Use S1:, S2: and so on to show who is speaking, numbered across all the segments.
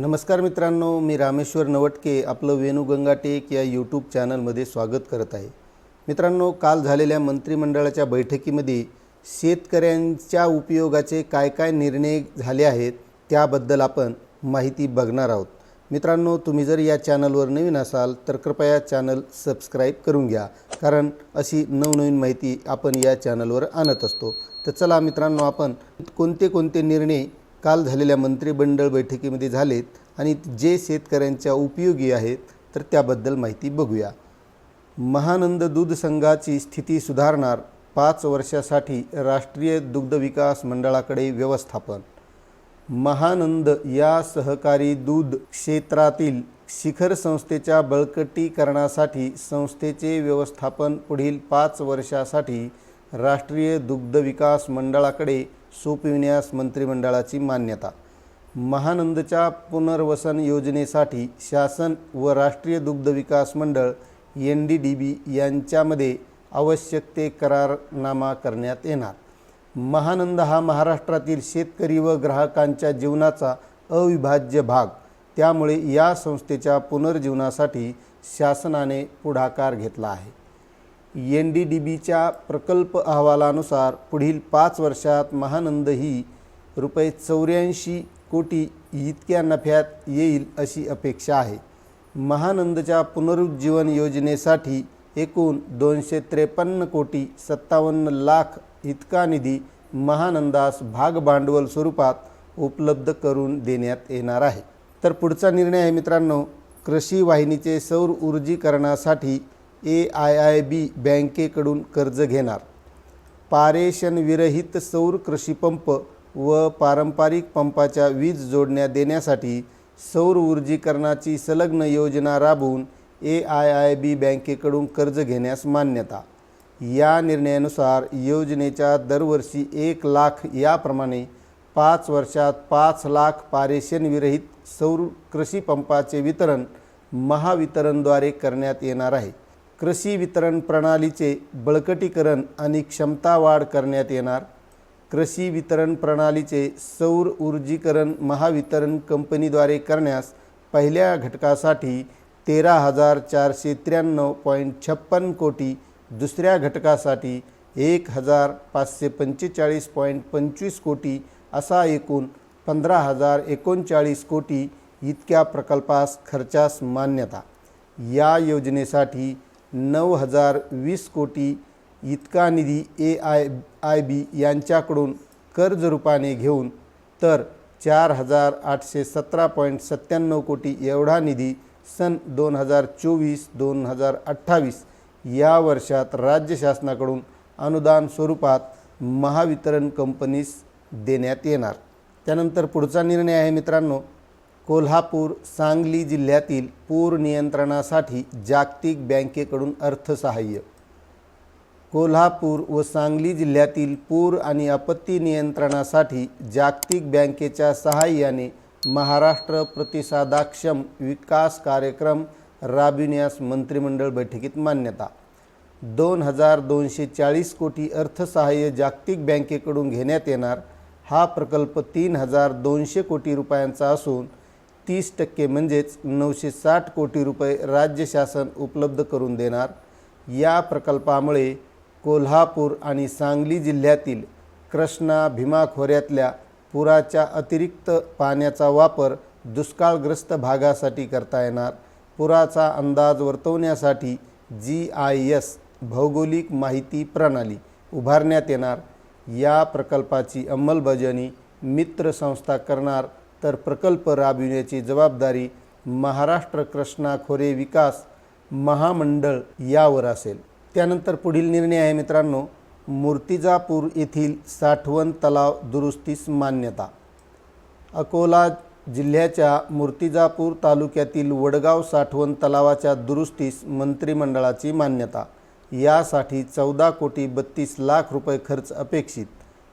S1: नमस्कार मित्रांनो मी रामेश्वर नवटके आपलं वेणू गंगाटेक या यूट्यूब चॅनलमध्ये स्वागत करत आहे. मित्रांनो काल झालेल्या मंत्रिमंडळाच्या बैठकीमध्ये शेतकऱ्यांच्या उपयोगाचे काय काय निर्णय झाले आहेत त्याबद्दल आपण माहिती बघणार आहोत. मित्रांनो तुम्ही जर या चॅनलवर नवीन असाल तर कृपया चॅनल सबस्क्राईब करून घ्या कारण अशी नवनवीन माहिती आपण या चॅनलवर आणत असतो. तर चला मित्रांनो आपण कोणते कोणते निर्णय काल झालेल्या मंत्रिमंडळ बैठकीमध्ये झालेत आणि जे शेतकऱ्यांच्या उपयोगी आहेत तर त्याबद्दल माहिती बघूया. महानंद दूध संघाची स्थिती सुधारणार पाच वर्षासाठी राष्ट्रीय दुग्ध विकास मंडळाकडे व्यवस्थापन. महानंद या सहकारी दूध क्षेत्रातील शिखर संस्थेच्या बळकटीकरणासाठी संस्थेचे व्यवस्थापन पुढील पाच वर्षासाठी राष्ट्रीय दुग्ध विकास मंडळाकडे सोपविण्यास मंत्रिमंडळाची मान्यता. महानंदच्या पुनर्वसन योजनेसाठी शासन व राष्ट्रीय दुग्ध विकास मंडळ एन डी डी बी यांच्यामध्ये आवश्यक ते करारनामा करण्यात येणार. महानंद हा महाराष्ट्रातील शेतकरी व ग्राहकांच्या जीवनाचा अविभाज्य भाग. त्यामुळे या संस्थेच्या पुनर्जीवनासाठी शासनाने पुढाकार घेतला आहे. एन डी डी बीच्या प्रकल्प अहवालानुसार पुढील पाच वर्षात महानंद ही रुपये चौऱ्याऐंशी कोटी इतक्या नफ्यात येईल अशी अपेक्षा आहे. महानंदच्या पुनरुज्जीवन योजनेसाठी एकूण दोनशे त्रेपन्न कोटी सत्तावन्न लाख इतका निधी महानंदास भागभांडवल स्वरूपात उपलब्ध करून देण्यात येणार आहे. तर पुढचा निर्णय आहे मित्रांनो कृषी वाहिनीचे सौर ऊर्जीकरणासाठी ए आय आय बी बँकेकडून कर्ज घेणार. पारेषणविरहित सौर कृषीपंप व पारंपरिक पंपाच्या वीज जोडण्या देण्यासाठी सौर ऊर्जीकरणाची संलग्न योजना राबवून ए आय आय बी बँकेकडून कर्ज घेण्यास मान्यता. या निर्णयानुसार योजनेच्या दरवर्षी एक लाख याप्रमाणे पाच वर्षात पाच लाख पारेषणविरहित सौर कृषी पंपाचे वितरण महावितरणद्वारे करण्यात येणार आहे. कृषी वितरण प्रणालीचे बळकटीकरण आणि क्षमता वाढ करण्यात येणार. कृषी वितरण प्रणालीचे सौर ऊर्जीकरण महावितरण कंपनीद्वारे करण्यास पहिल्या घटकासाठी तेरा हजार चारशे त्र्याण्णव पॉईंट छप्पन कोटी दुसऱ्या घटकासाठी एक हजार पाचशे पंचेचाळीस पॉईंट पंचवीस कोटी असा एकूण पंधरा हजार एकोणचाळीस कोटी इतक्या प्रकल्पास खर्चास मान्यता. या योजनेसाठी नऊ हजार वीस कोटी इतका निधी ए आय आय बी यांच्याकडून कर्ज रूपाने घेऊन तर चार हजार आठशे सतरा पॉईंट सत्त्याण्णव कोटी एवढा निधी सन दोन हजार चोवीस दोन हजार अठ्ठावीस या वर्षात राज्य शासनाकडून अनुदान स्वरूपात महावितरण कंपनीस देण्यात येणार. त्यानंतर पुढचा निर्णय आहे मित्रांनो. कोल्हापूर सांगली जिल्ह्यातील पूर नियंत्रणासाठी जागतिक बँकेकडून अर्थसहाय्य. कोल्हापूर व सांगली जिल्ह्यातील पूर आणि आपत्ती नियंत्रणासाठी जागतिक बँकेच्या सहाय्याने महाराष्ट्र प्रतिसादाक्षम विकास कार्यक्रम राबविण्यास मंत्रिमंडळ बैठकीत मान्यता. दोन हजार दोनशे चाळीस कोटी अर्थसहाय्य जागतिक बँकेकडून घेण्यात येणार. हा प्रकल्प तीन हजार दोनशे कोटी रुपयांचा असून तीस टक्के म्हणजेच नऊशे साठ कोटी रुपये राज्य शासन उपलब्ध करून देणार. या प्रकल्पामुळे कोल्हापूर आणि सांगली जिल्ह्यातील कृष्णा भीमा खोऱ्यातल्या पुराच्या अतिरिक्त पाण्याचा वापर दुष्काळग्रस्त भागासाठी करता येणार. पुराचा अंदाज वर्तवण्यासाठी जी आय एस भौगोलिक माहिती प्रणाली उभारण्यात येणार. या प्रकल्पाची अंमलबजावणी मित्र संस्था करणार तर प्रकल्प राबविण्याची जबाबदारी महाराष्ट्र कृष्णा खोरे विकास महामंडळ यावर असेल. त्यानंतर पुढील निर्णय आहे मित्रांनो मूर्तिजापूर येथील साठवण तलाव दुरुस्तीस मान्यता. अकोला जिल्ह्याच्या मूर्तिजापूर तालुक्यातील वडगाव साठवण तलावाच्या दुरुस्तीस मंत्रिमंडळाची मान्यता. यासाठी चौदा कोटी बत्तीस लाख रुपये खर्च अपेक्षित.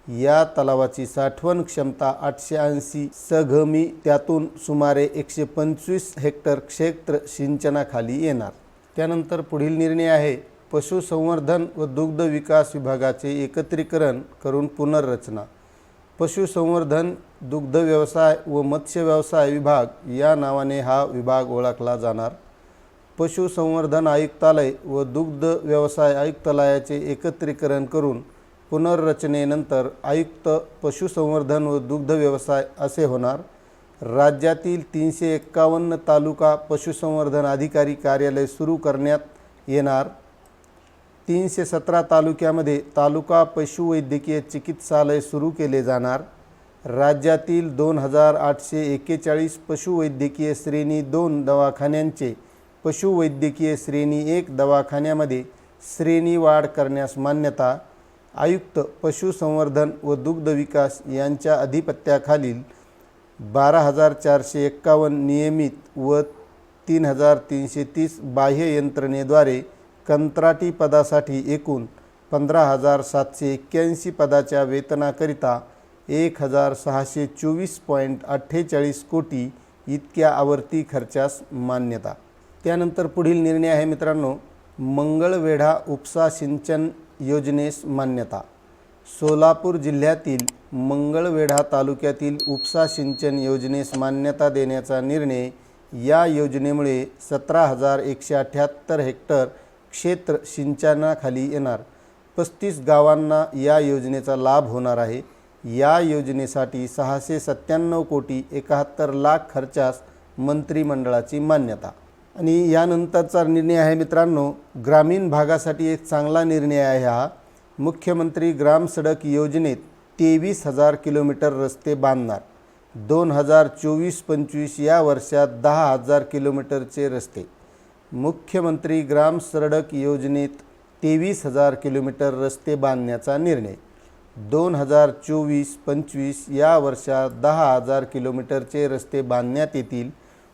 S1: या तलावाची साठवण क्षमता आठशे ऐंशी सघमी त्यातून सुमारे एकशे पंचवीस हेक्टर क्षेत्र सिंचनाखाली येणार. त्यानंतर पुढील निर्णय आहे पशुसंवर्धन व दुग्ध विकास विभागाचे एकत्रीकरण करून पुनर्रचना. पशुसंवर्धन दुग्ध व्यवसाय व मत्स्य व्यवसाय विभाग या नावाने हा विभाग ओळखला जाणार. पशुसंवर्धन आयुक्तालय व दुग्ध व्यवसाय आयुक्तालयाचे एकत्रीकरण करून पुनर्रचनेनंतर आयुक्त पशुसंवर्धन व दुग्ध व्यवसाय असे होणार. राज्यातील तीनशे एक्कावन्न तालुका पशुसंवर्धन अधिकारी कार्यालय सुरू करण्यात येणार. तीनशे सतरा तालुक्यामध्ये तालुका पशुवैद्यकीय चिकित्सालय सुरू केले जाणार. राज्यातील दोन हजार आठशे एक्केचाळीस पशुवैद्यकीय श्रेणी दोन दवाखान्यांचे पशुवैद्यकीय श्रेणी एक दवाखान्यामध्ये श्रेणीवाढ करण्यास मान्यता आयुक्त पशुसंवर्धन व दुग्ध विकास यांच्या अधिपत्याखालील बारा हजार चारशे एक्कावन्न नियमित व तीन हजार तीनशे तीस बाह्य यंत्रणेद्वारे कंत्राटी पदासाठी एकूण पंधरा हजार सातशे एक्क्याऐंशी पदाच्या वेतनाकरिता एक हजार सहाशे चोवीस पॉईंट अठ्ठेचाळीस कोटी इतक्या आवर्ती खर्चास मान्यता. त्यानंतर पुढील निर्णय आहे मित्रांनो मंगळवेढा उपसा सिंचन योजनेस मान्यता. सोलापूर जिल्ह्यातील मंगळवेढा तालुक्यातील उपसा सिंचन योजनेस मान्यता देण्याचा निर्णय या योजनेमुळे सतरा हजार एकशे अठ्ठ्याहत्तर हेक्टर क्षेत्र सिंचनाखाली येणार. पस्तीस गावांना या योजनेचा लाभ होणार आहे. या योजनेसाठी सहाशे सत्त्याण्णव कोटी एकाहत्तर लाख खर्चास मंत्रिमंडळाची मान्यता. आणि यानंतरचा निर्णय आहे मित्रांनो ग्रामीण भागासाठी एक चांगला निर्णय आहे हा. मुख्यमंत्री ग्राम सडक योजनेत तेवीस हजार किलोमीटर रस्ते बांधणार. दोन हजार चोवीस पंचवीस या वर्षात दहा हजार किलोमीटरचे रस्ते. मुख्यमंत्री ग्राम सडक योजनेत तेवीस हजार किलोमीटर रस्ते बांधण्याचा निर्णय. दोन हजार चोवीस पंचवीस या वर्षात दहा हजार किलोमीटरचे रस्ते बांधण्यात येतील.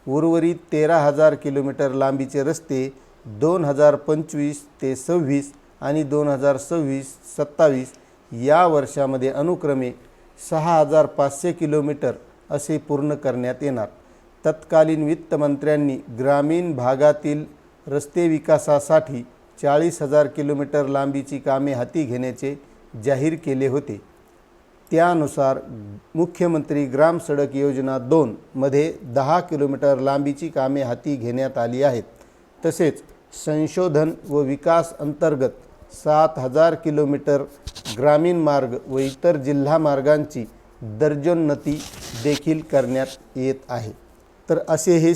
S1: उर्वरित तेरा हजार किलोमीटर लांबीचे रस्ते दोन हजार पंचवीस ते सव्वीस आणि दोन हजार सव्वीस सत्तावीस या वर्षामध्ये अनुक्रमे सहा हजार पाचशे किलोमीटर असे पूर्ण करण्यात येणार. तत्कालीन वित्तमंत्र्यांनी ग्रामीण भागातील रस्ते विकासासाठी चाळीस हजार किलोमीटर लांबीची कामे हाती घेण्याचे जाहीर केले होते. त्यानुसार मुख्यमंत्री ग्राम सडक योजना दोनमध्ये दहा किलोमीटर लांबीची कामे हाती घेण्यात आली आहेत. तसेच संशोधन व विकास अंतर्गत सात हजार किलोमीटर ग्रामीण मार्ग व इतर जिल्हा मार्गांची दर्जोन्नती देखील करण्यात येत आहे. तर असे हे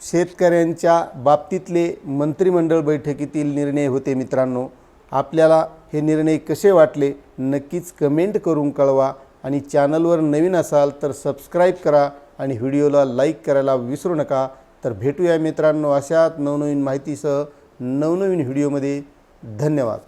S1: शेतकऱ्यांच्या बाबतीतले मंत्रिमंडळ बैठकीतील निर्णय होते मित्रांनो. आपल्याला हे निर्णय कसे वाटले नक्कीच कमेंट करून कळवा आणि चॅनलवर नवीन असाल तर सबस्क्राईब करा आणि व्हिडिओला लाईक करायला विसरू नका. तर भेटूया मित्रांनो अशात नवनवीन माहितीसह नवनवीन व्हिडिओमध्ये. धन्यवाद.